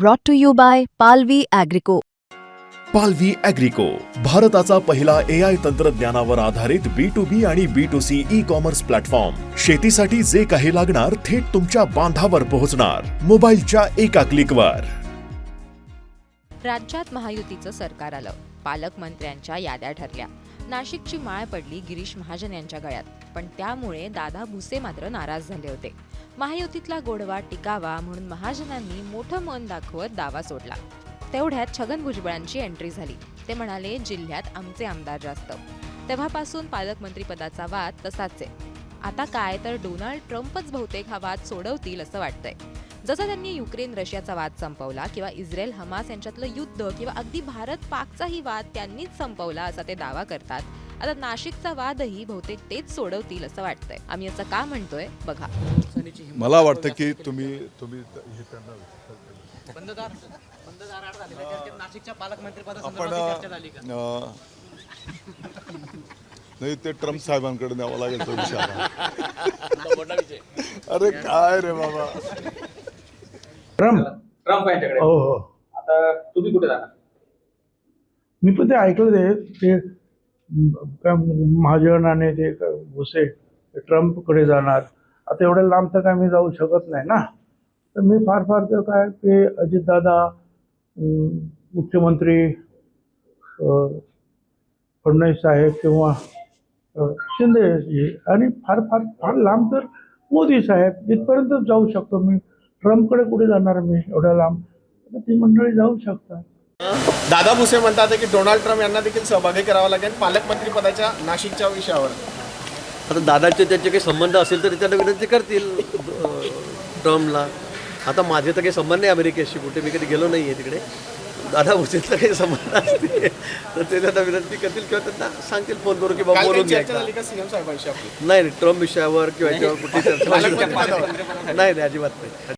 brought to you by Palvi Agrico. पालवी अॅग्रिको भारताचा पहिला ए आय तंत्रज्ञानावर आधारित बी टू बी आणि B two C e commerce platform शेतीसाठी जे काही लागणार थेट तुमच्या बांधावर पोहोचणार. मोबाईलच्या एका क्लिकवर राज्यात महायुतीचं सरकार आलं. पालकमंत्र्यांच्या याद्या ठरल्या. नाशिकची माळ पडली गिरीश महाजन यांच्या गळ्यात. पण त्यामुळे दादा भुसे मात्र नाराज झाले होते. महायुतीतला गोडवा टिकावा म्हणून महाजनांनी मोठं मन दाखवत दावा सोडला. तेवढ्यात छगन भुजबळांची एंट्री झाली. ते म्हणाले जिल्ह्यात आमचे आमदार जास्त. तेव्हापासून पालकमंत्रीपदाचा वाद तसाच आहे. आता काय तर डोनाल्ड ट्रम्पच बहुतेक हा वाद सोडवतील असं वाटतंय. जसं त्यांनी युक्रेन रशियाचा वाद संपवला किंवा इस्रायल हमास यांच्यातलं युद्ध किंवा अगदी भारत पाकचाही वाद त्यांनीच संपवला असा ते दावा करतात. आता नाशिकचा वादही बहुतेक तेच सोडवतील असं वाटतंय. आम्ही असं का म्हणतोय बघा. मला वाटतं की तुम्ही तुम्ही हे त्यांना आपण पदासंदर्भात चर्चा झाली का? अं, नाही ते ट्रम्प साहेबांकडे न्यावं लागेल तो विषय. अरे काय रे बाबा. ट्रम्प. ट्रम्प यांच्याकडे हो हो. आता तुम्ही कुठे जाणार मी पण ते ऐकलं ते महाजन आणि ते भुसे ट्रम्पकडे जाणार. आता एवढ्या लांब तर काय मी जाऊ शकत नाही ना. तर मी फार फार तर काय ते अजितदादा मुख्यमंत्री फडणवीस साहेब किंवा शिंदेजी आणि फार फार फार लांब तर मोदी साहेब. इथपर्यंत जाऊ शकतो मी ट्रम्पकडे कुठे जाणार मी एवढ्या लांब? ती मंडळी जाऊ शकतात. दादा भुसे म्हणतात की डोनाल्ड ट्रम्प यांना देखील सहभागी करावा लागेल पालकमंत्री पदाच्या नाशिकच्या विषयावर. आता दादाचे त्याचे काही संबंध असेल तर त्यांना विनंती करतील ट्रम्पला. आता माझे तर काही संबंध नाही अमेरिकेशी कुठे मी कधी गेलो नाही आहे तिकडे. दादा भुसेंचा काही संबंध असतील तर ते त्यांना विनंती करतील किंवा त्यांना सांगतील फोन करून की बाबा बोलून घ्या एकदा. नाही नाही ट्रम्प विषयावर किंवा याच्यावर चर्चा पदावर. नाही नाही अजिबात नाही.